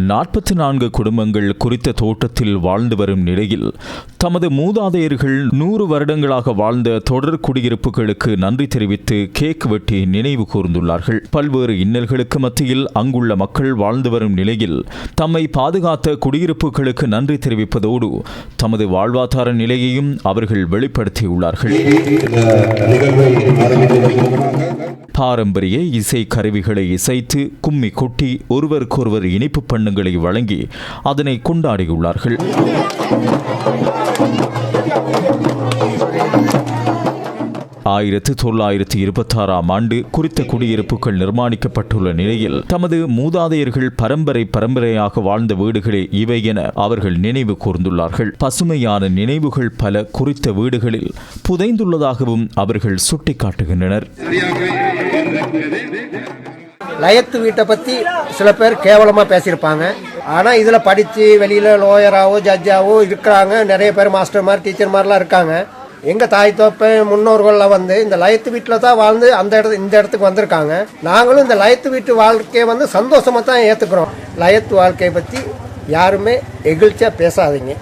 நாற்பத்தி நான்கு குடும்பங்கள் குறித்த தோட்டத்தில் வாழ்ந்து வரும் நிலையில் தமது மூதாதையர்கள் நூறு வருடங்களாக வாழ்ந்த தொடர் குடியிருப்புகளுக்கு நன்றி தெரிவித்து கேக் வெட்டி நினைவு கூர்ந்துள்ளார்கள். பல்வேறு இன்னல்களுக்கு மத்தியில் அங்குள்ள மக்கள் வாழ்ந்து வரும் நிலையில் தம்மை பாதுகாத்த குடியிருப்புகளுக்கு நன்றி தெரிவிப்பதோடு தமது வாழ்வாதார நிலையையும் அவர்கள் வெளிப்படுத்தியுள்ளார்கள். பாரம்பரிய இசை கருவிகளை இசைத்து கும்மி கொட்டி ஒருவருக்கொருவர் இனிப்பு பண்ணுங்களை வழங்கி அதனை கொண்டாடியுள்ளார்கள். ஆயிரத்து தொள்ளாயிரத்து இருபத்தாறாம் ஆண்டு குறித்த குடியிருப்புகள் நிர்மாணிக்கப்பட்டுள்ள நிலையில் தமது மூதாதையர்கள் பரம்பரை பரம்பரையாக வாழ்ந்த வீடுகளே இவை என அவர்கள் நினைவு கூர்ந்துள்ளார்கள். பசுமையான நினைவுகள் பல குறித்த வீடுகளில் புதைந்துள்ளதாகவும் அவர்கள் சுட்டிக்காட்டுகின்றனர். லயத்து வீட்டை பற்றி சில பேர் கேவலமாக பேசியிருப்பாங்க. ஆனால் இதில் படித்து வெளியில் லோயராகவோ ஜட்ஜாவோ இருக்கிறாங்க. நிறைய பேர் மாஸ்டர் மாதிரி டீச்சர் மாதிரிலாம் இருக்காங்க. எங்கள் தாய் தோப்பை முன்னோர்கள்லாம் வந்து இந்த லயத்து வீட்டில் தான் வாழ்ந்து அந்த இடத்து இந்த இடத்துக்கு வந்திருக்காங்க. நாங்களும் இந்த லயத்து வீட்டு வாழ்க்கையை வந்து சந்தோஷமாக தான் ஏற்றுக்கிறோம் லயத்து வாழ்க்கையை பற்றி யாருமே எகிழ்ச்சியாக பேசாதீங்க.